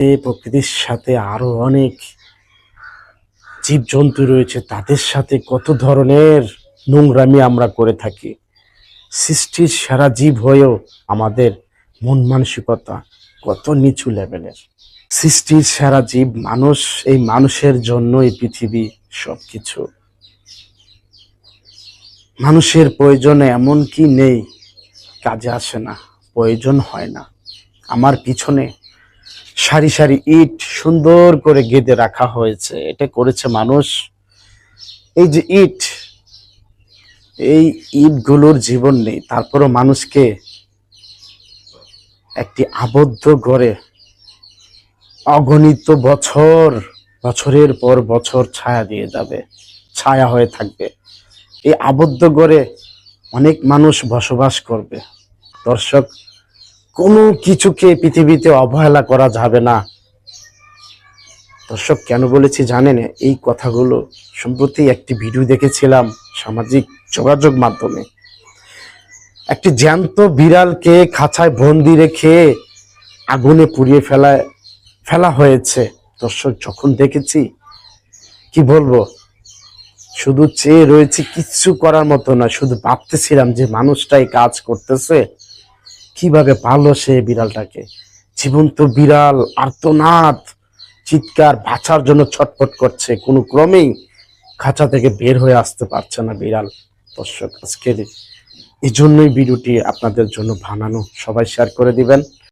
প্রকৃতির সাথে আরও অনেক জীবজন্তু রয়েছে। তাদের সাথে কত ধরনের নোংরামি আমরা করে থাকি। সৃষ্টির সেরা জীব হয়েও আমাদের মন মানসিকতা কত নিচু লেভেলের সৃষ্টির সেরা জীব মানুষ, এই মানুষের জন্য এই পৃথিবী সবকিছু। মানুষের প্রয়োজনে এমন কি নেই, কাজে আসে না, প্রয়োজন হয় না। আমার পিছনে সারি সারি ইট সুন্দর করে গেঁদে রাখা হয়েছে। এটা করেছে মানুষ। এই যে ইট, এই ইটগুলোর জীবন নেই। তারপরও মানুষকে একটি আবদ্ধ ঘরে অগণিত বছর, বছরের পর বছর ছায়া দিয়ে যাবে, ছায়া হয়ে থাকবে। এই আবদ্ধ ঘরে অনেক মানুষ বসবাস করবে। দর্শক কোনো কিছুকে পৃথিবীতে অবহেলা করা যাবে না। দর্শক, কেন বলেছি জানেন, এই কথাগুলো সম্প্রতি একটি ভিডিও দেখেছিলাম সামাজিক যোগাযোগ মাধ্যমে। একটি জ্যান্ত বিড়ালকে খাঁচায় বন্দি রেখে আগুনে পুড়িয়ে ফেলায় ফেলা হয়েছে। দর্শক, যখন দেখেছি, কি বলব? শুধু চেয়ে রয়েছে, কিচ্ছু করার মতো না শুধু ভাবতেছিলাম যে মানুষটাই কাজ করতেছে। কীভাবে পালো সে বিড়ালটাকে? জীবন্ত বিড়াল, আর্তনাদ। চিৎকার বাঁচার জন্য ছটফট করছে। কোনো ক্রমেই খাঁচা থেকে বের হয়ে আসতে পারছে না বিড়াল। দর্শক, আজকের এই জন্যই ভিডিওটি আপনাদের জন্য ভানানো সবাই শেয়ার করে দিবেন।